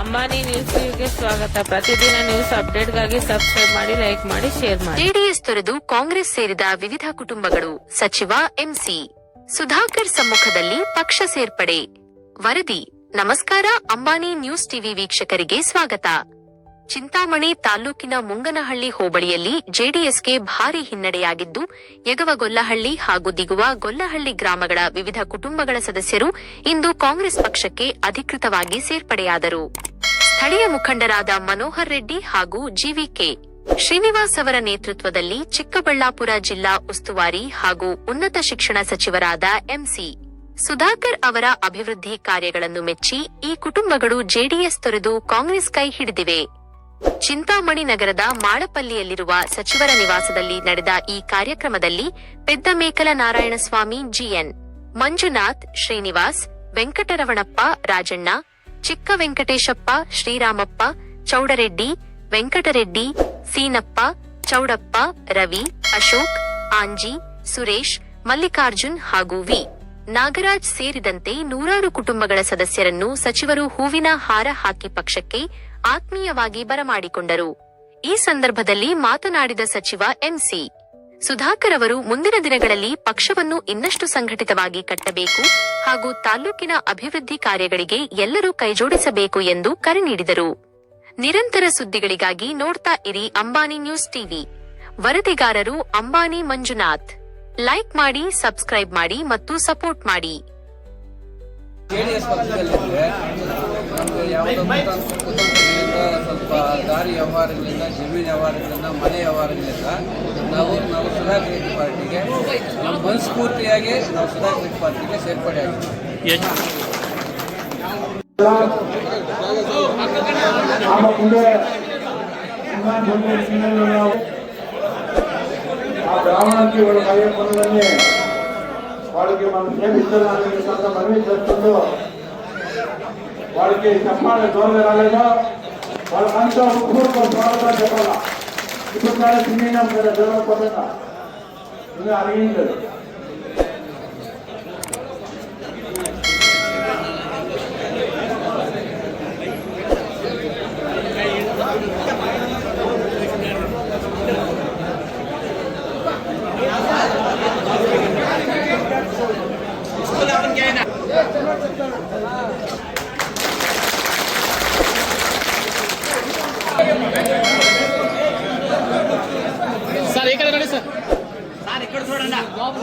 ಅಂಬಾನಿ ನ್ಯೂಸ್ಗೆ ಸ್ವಾಗತ. ಪ್ರತಿದಿನ ನ್ಯೂಸ್ ಅಪ್ಡೇಟ್ಗಾಗಿ ಸಬ್ಸ್ಕ್ರೈಬ್ ಮಾಡಿ, ಲೈಕ್ ಮಾಡಿ, ಶೇರ್ ಮಾಡಿ. ಜೆಡಿಎಸ್ ತೊರೆದು ಕಾಂಗ್ರೆಸ್ ಸೇರಿದ ವಿವಿಧ ಕುಟುಂಬಗಳು. ಸಚಿವ ಎಂಸಿ. ಸುಧಾಕರ್ ಸಮ್ಮುಖದಲ್ಲಿ ಪಕ್ಷ ಸೇರ್ಪಡೆ. ವರದಿ. ನಮಸ್ಕಾರ, ಅಂಬಾನಿ ನ್ಯೂಸ್ ಟಿವಿ ವೀಕ್ಷಕರಿಗೆ ಸ್ವಾಗತ. ಚಿಂತಾಮಣಿ ತಾಲೂಕಿನ ಮುಂಗನಹಳ್ಳಿ ಹೋಬಳಿಯಲ್ಲಿ ಜೆಡಿಎಸ್ಗೆ ಭಾರೀ ಹಿನ್ನಡೆಯಾಗಿದ್ದು, ಯಗವಗೊಲ್ಲಹಳ್ಳಿ ಹಾಗೂ ದಿಗುವ ಗೊಲ್ಲಹಳ್ಳಿ ಗ್ರಾಮಗಳ ವಿವಿಧ ಕುಟುಂಬಗಳ ಸದಸ್ಯರು ಇಂದು ಕಾಂಗ್ರೆಸ್ ಪಕ್ಷಕ್ಕೆ ಅಧಿಕೃತವಾಗಿ ಸೇರ್ಪಡೆಯಾದರು. ಸ್ಥಳೀಯ ಮುಖಂಡರಾದ ಮನೋಹರ್ ರೆಡ್ಡಿ ಹಾಗೂ ಜಿವಿಕೆ ಶ್ರೀನಿವಾಸ್ ಅವರ ನೇತೃತ್ವದಲ್ಲಿ ಚಿಕ್ಕಬಳ್ಳಾಪುರ ಜಿಲ್ಲಾ ಉಸ್ತುವಾರಿ ಹಾಗೂ ಉನ್ನತ ಶಿಕ್ಷಣ ಸಚಿವರಾದ ಎಂಸಿ ಸುಧಾಕರ್ ಅವರ ಅಭಿವೃದ್ಧಿ ಕಾರ್ಯಗಳನ್ನು ಮೆಚ್ಚಿ ಈ ಕುಟುಂಬಗಳು ಜೆಡಿಎಸ್ ತೊರೆದು ಕಾಂಗ್ರೆಸ್ ಕೈ ಹಿಡಿದಿವೆ. ಚಿಂತಾಮಣಿ ನಗರದ ಮಾಳಪಲ್ಲಿಯಲ್ಲಿರುವ ಸಚಿವರ ನಿವಾಸದಲ್ಲಿ ನಡೆದ ಈ ಕಾರ್ಯಕ್ರಮದಲ್ಲಿ ಪೆದ್ದಮೇಕಲ ನಾರಾಯಣಸ್ವಾಮಿ ಜಿಎನ್, ಮಂಜುನಾಥ್ ಶ್ರೀನಿವಾಸ್, ವೆಂಕಟರವಣಪ್ಪ ರಾಜಣ್ಣ ಚಿಕ್ಕ ವೆಂಕಟೇಶಪ್ಪ ಶ್ರೀರಾಮಪ್ಪ, ಚೌಡರೆಡ್ಡಿ, ವೆಂಕಟರೆಡ್ಡಿ, ಸೀನಪ್ಪ, ಚೌಡಪ್ಪ, ರವಿ, ಅಶೋಕ್, ಆಂಜಿ, ಸುರೇಶ್, ಮಲ್ಲಿಕಾರ್ಜುನ್ ಹಾಗೂ ವಿ. ನಾಗರಾಜ್ ಸೇರಿದಂತೆ ನೂರಾರು ಕುಟುಂಬಗಳ ಸದಸ್ಯರನ್ನು ಸಚಿವರು ಹೂವಿನ ಹಾರ ಹಾಕಿ ಪಕ್ಷಕ್ಕೆ ಆತ್ಮೀಯವಾಗಿ ಬರಮಾಡಿಕೊಂಡರು. ಈ ಸಂದರ್ಭದಲ್ಲಿ ಮಾತನಾಡಿದ ಸಚಿವ ಎಂಸಿ ಸುಧಾಕರ್ ಅವರು ಮುಂದಿನ ದಿನಗಳಲ್ಲಿ ಪಕ್ಷವನ್ನು ಇನ್ನಷ್ಟು ಸಂಘಟಿತವಾಗಿ ಕಟ್ಟಬೇಕು ಹಾಗೂ ತಾಲ್ಲೂಕಿನ ಅಭಿವೃದ್ಧಿ ಕಾರ್ಯಗಳಿಗೆ ಎಲ್ಲರೂ ಕೈಜೋಡಿಸಬೇಕು ಎಂದು ಕರೆ ನೀಡಿದರು. ನಿರಂತರ ಸುದ್ದಿಗಳಿಗಾಗಿ ನೋಡ್ತಾ ಇರಿ ಅಂಬಾನಿ ನ್ಯೂಸ್ ಟಿವಿ. ವರದಿಗಾರರು ಅಂಬಾನಿ ಮಂಜುನಾಥ್. ಲೈಕ್ ಮಾಡಿ ಸಬ್ಸ್ಕ್ರೈಬ್ ಮಾಡಿ ಮತ್ತು ಸಪೋರ್ಟ್ ಮಾಡಿ. ಪಕ್ಷದಲ್ಲಿದ್ದರೆ ನಮಗೆ ಯಾವುದೋ ಕುತಂತ್ರಗಳಿಂದ ಸ್ವಲ್ಪ ದಾರಿ ವ್ಯವಹಾರಗಳಿಂದ ಜಮೀನು ವ್ಯವಹಾರಗಳಿಂದ ಮನೆ ವ್ಯವಹಾರಗಳಿಂದ ನಾವು ನಾವು ಸುಧಾಕರ್ ರೆಡ್ಡಿ ಪಾರ್ಟಿಗೆ ನಮ್ಮ ಮನಸ್ಫೂರ್ತಿಯಾಗಿ ನಾವು ಸುಧಾಕರ್ ರೆಡ್ಡಿ ಪಾರ್ಟಿಗೆ ಸೇರ್ಪಡೆ ಆಗಿದ್ದೀವಿ. అయ్యే పనులన్నీ వాళ్ళకి మనం ప్రేమిస్తున్నానికి కొంత మనవి చేస్తుందో వాళ్ళకి చెప్పాలి దూరం రాలేదో వాళ్ళకంతా పూర్వ స్వాగతం చెప్పాలా ఇప్పుడు చాలా చిన్న కదా దూరం పోతుందా ఇంకా అడిగింది సార్ ఇక్కడ రండి సార్ సార్ ఇక్కడ చూడండి లోపల